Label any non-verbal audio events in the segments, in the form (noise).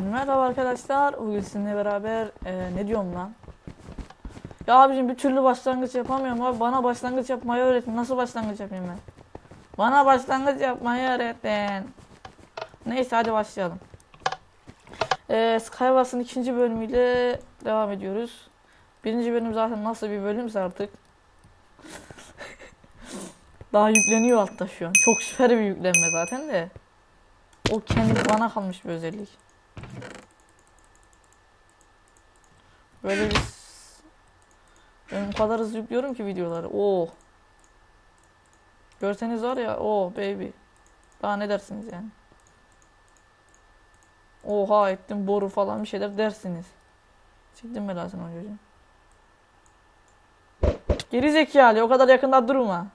Merhaba arkadaşlar. Bugün sizinle beraber e, ne diyorum lan? Ya abicim bir türlü başlangıç yapamıyorum abi. Bana başlangıç yapmayı öğretin. Nasıl başlangıç yapayım ben? Bana başlangıç yapmayı öğretin. Neyse hadi başlayalım. E, Skywars'ın ikinci bölümüyle devam ediyoruz. Birinci bölüm zaten nasıl bir bölümse artık. (laughs) Daha yükleniyor altta şu an. Çok süper bir yüklenme zaten de. O kendi bana kalmış bir özellik. Böyle bir ben o kadar hızlı yüklüyorum ki videoları. Oo. Görseniz var ya, o baby. Daha ne dersiniz yani? Oha ettim boru falan bir şeyler dersiniz. Siktim belasını çocuğun. Geri zekalı o kadar yakında durma.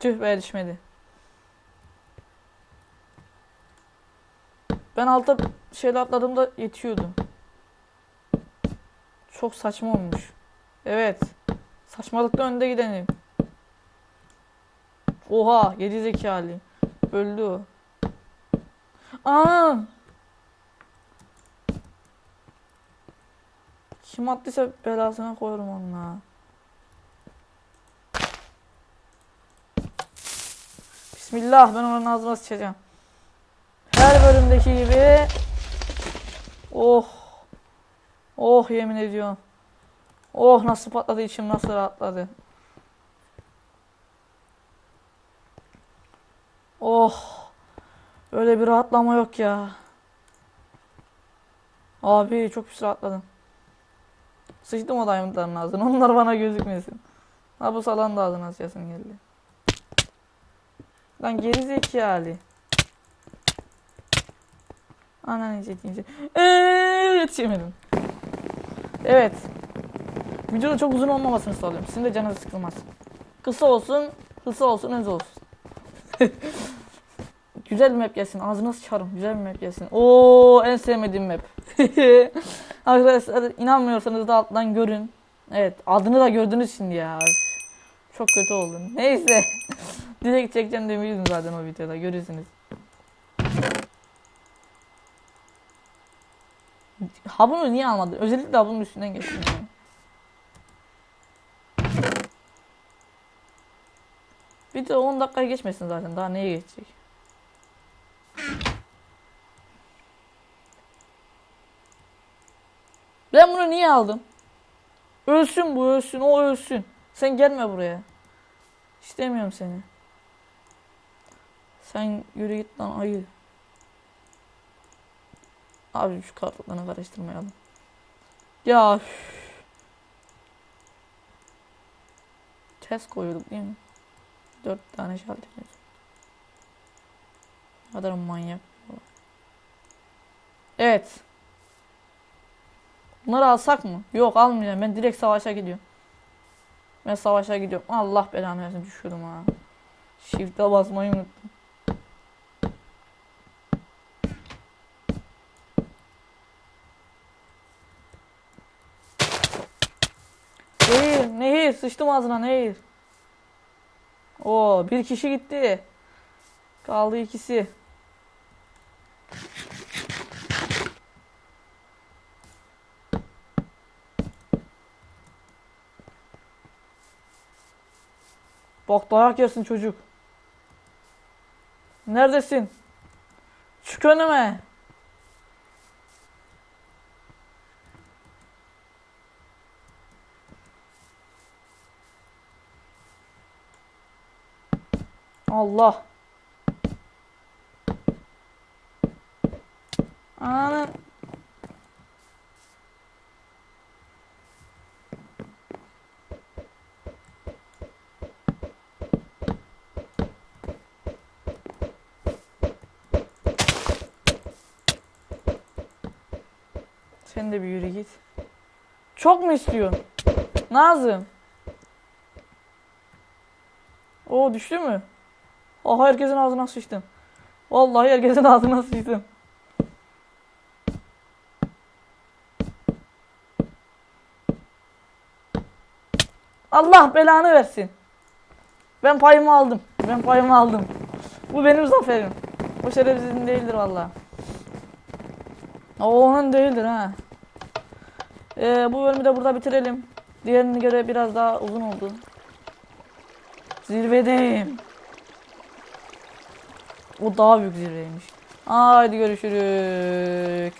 Tüh be düşmedi. Ben altta şeyle atladığımda yetiyordu. Çok saçma olmuş. Evet. Saçmalıkta önde gidelim. Oha, yedi zekalı. Öldü o. Aa! Kim attıysa belasına koyarım onunla. Bismillah ben onun ağzına sıçacağım. Her bölümdeki gibi. Oh. Oh yemin ediyorum. Oh nasıl patladı içim nasıl rahatladı. Oh. Öyle bir rahatlama yok ya. Abi çok pis rahatladım. Sıçtım o diamondların ağzına. Onlar bana gözükmesin. Ha bu salan da ağzına sıçasın geldi. Lan geri zekalı. Ananı çekeyim. Eee yetişemedim. Evet. Videonun çok uzun olmamasını sağlıyorum. Sizin de canınız sıkılmaz. Kısa olsun, kısa olsun, öz olsun. (laughs) Güzel bir map gelsin. Ağzına sıçarım. Güzel bir map gelsin. Oo en sevmediğim map. (laughs) Arkadaşlar inanmıyorsanız da alttan görün. Evet adını da gördünüz şimdi ya. Çok kötü oldu. Neyse. (laughs) Direkt çekeceğim demiyordum zaten o videoda. Görürsünüz. Ha bunu niye almadın? Özellikle ha bunun üstünden geçtim yani. Bir de 10 dakika geçmesin zaten. Daha neye geçecek? Ben bunu niye aldım? Ölsün bu ölsün. O ölsün. Sen gelme buraya. İstemiyorum seni. Sen yürü git lan ayı. Abi şu kartlarını karıştırmayalım. Ya üf. Test koyuyorduk değil mi? Dört tane şalter. Kadar manyak. bu. Evet. Bunları alsak mı? Yok almayacağım. Ben direkt savaşa gidiyorum. Ben savaşa gidiyorum. Allah belanı versin düşüyordum ha. Shift'e basmayı unuttum. Nehir, nehir. Sıçtım ağzına nehir. Oo, bir kişi gitti. Kaldı ikisi. Bak dayak yersin çocuk. Neredesin? Çık önüme. Allah. Ana. Sen de bir yürü git. Çok mu istiyorsun? Nazım. O düştü mü? Aha herkesin ağzına sıçtım. Vallahi herkesin ağzına sıçtım. Allah belanı versin. Ben payımı aldım. Ben payımı aldım. Bu benim zaferim. O şerefsizin değildir valla. O onun değildir ha. Ee, bu bölümü de burada bitirelim. Diğerine göre biraz daha uzun oldu. Zirvedeyim. O daha büyük zirveymiş. Haydi görüşürüz.